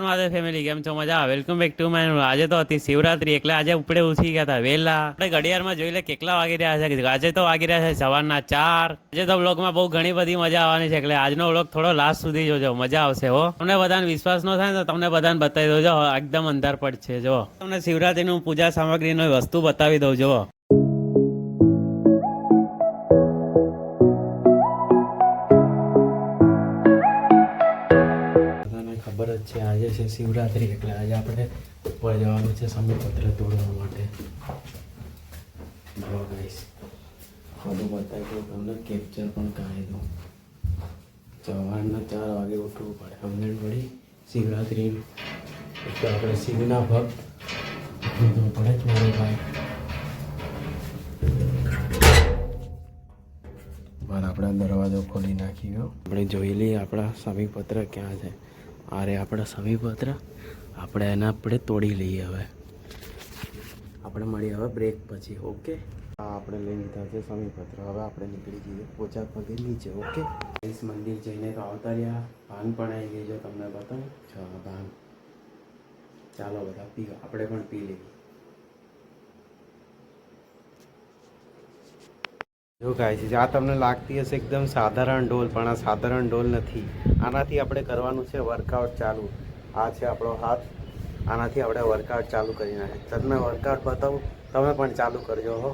Madhav family કેમ છો? મજા વેલકમ બેક ટુ માય આજે તો હતી શિવરાત્રી, એટલે આજે ઉપડે ઉઠી ગયા હતા વહેલા આપણે ઘડિયાળમાં જોઈ લે કેટલા વાગી રહ્યા છે. આજે તો વાગી રહ્યા છે સવારના ચાર. આજે તો બ્લોગમાં બહુ ઘણી બધી મજા આવવાની છે, એટલે આજનો બ્લોગ થોડો લાસ્ટ સુધી જોજો. મજા આવશે, હો. તમને બધાને વિશ્વાસ ન થાય તો તમને બધાને બતાવી દઉં, જો. એકદમ અંધાર પડશે, જો. તમને શિવરાત્રીનું પૂજા સામગ્રીનો વસ્તુ બતાવી દઉં, જો. ખબર જ છે, આજે છે શિવરાત્રી એટલે આજે આપણે ઉપર જવાનું છે સમયપત્ર તોડવા માટે. જો બધું બતાવી દઉં તમને કેપ્ચર પણ કાઢી દઉં. સવારના ચાર વાગે ઉઠવું પડે. અમને પડી શિવરાત્રિ તો આપણે શિવના ભક્ત પડે જ મારો ભાઈ. બાર આપણા દરવાજો ખોલી નાખ્યો આપણે જોઈ લઈએ આપણા સમીપત્ર ક્યાં છે. આ રે આપણા સમીપત્ર, આપણે એને આપણે તોડી લઈએ હવે. આપણે મળીએ હવે બ્રેક પછી ઓકે આપણે લઈ લીધા છે સમીપત્ર. હવે આપણે નીકળી જઈએ પોચા પગે નીચે ઓકે ઇસ મંદિર જઈને તો આવતા રહ્યા. ભાન પણ આવી ગઈ જો તમને બતાવું. છ ભાન. ચાલો બધા પી, આપણે પણ પી લઈએ. જો ગાય છે આ તમને લાગતી હશે એકદમ સાધારણ ઢોલ, પણ આ સાધારણ ઢોલ નથી. આનાથી આપણે કરવાનું છે વર્કઆઉટ ચાલુ. આ છે આપણો હાથ. આનાથી આપણે વર્કઆઉટ ચાલુ કરી નાખે તમને વર્કઆઉટ બતાવું? તમે પણ ચાલુ કરજો હો.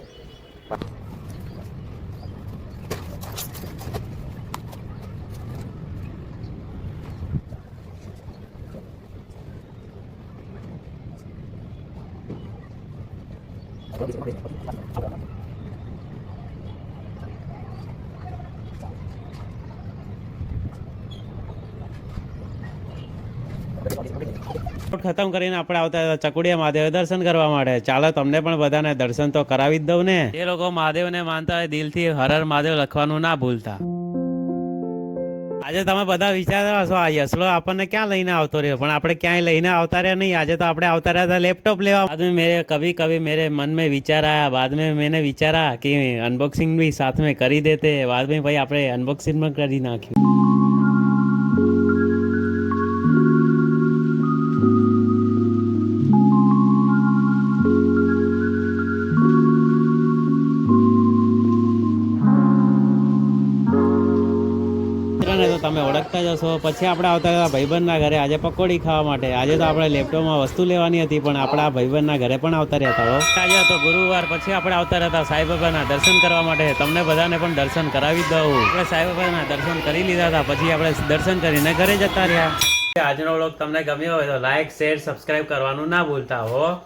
ખતમ કરીને આપણે આવતા ચકુડિયા મહાદેવ દર્શન કરવા માટે. ચાલો તમને પણ બધાને દર્શન તો કરાવી જ દઉં ને. એ લોકો મહાદેવને માનતા હોય દિલથી હરર મહાદેવ લખવાનું ના ભૂલતા. આજે તમે બધા વિચારતા હશો આ યસલો આપણને ક્યાં લઈને આવતો રહ્યો? પણ આપણે ક્યાંય લઈને આવતા રહ્યા નહીં. આજે તો આપણે આવતા રહ્યા હતા લેપટોપ લેવા. બાદ મેરે કભી કભી મેરે મન મેં વિચાર આયા બાદ મેં મેને વિચારા કે અનબોક્સિંગ બી સાથ મેં કરી દેતે. બાદ મેં ભાઈ આપણે અનબોક્સિંગ પણ કરી નાખ્યું. મિત્રને તો તમે ઓળખતા જશો પછી આપણે આવતા હતા ભાઈબંધના ઘરે. આજે પકોડી ખાવા માટે. આજે તો આપણે લેપટોપમાં વસ્તુ લેવાની હતી, પણ આપણા ભાઈબંધના ઘરે પણ આવતા રહ્યા હતા હો. આજે તો ગુરુવાર. પછી આપણે આવતા સાઈ સાંઈબાબાના દર્શન કરવા માટે. તમને બધાને પણ દર્શન કરાવી દઉં. આપણે સાંઈબાબાના દર્શન કરી લીધા હતા. પછી આપણે દર્શન કરીને ઘરે જતા રહ્યા. આજનો વ્લોગ તમને ગમ્યો હોય તો લાઈક, શેર સબસ્ક્રાઇબ કરવાનું ના ભૂલતા હો.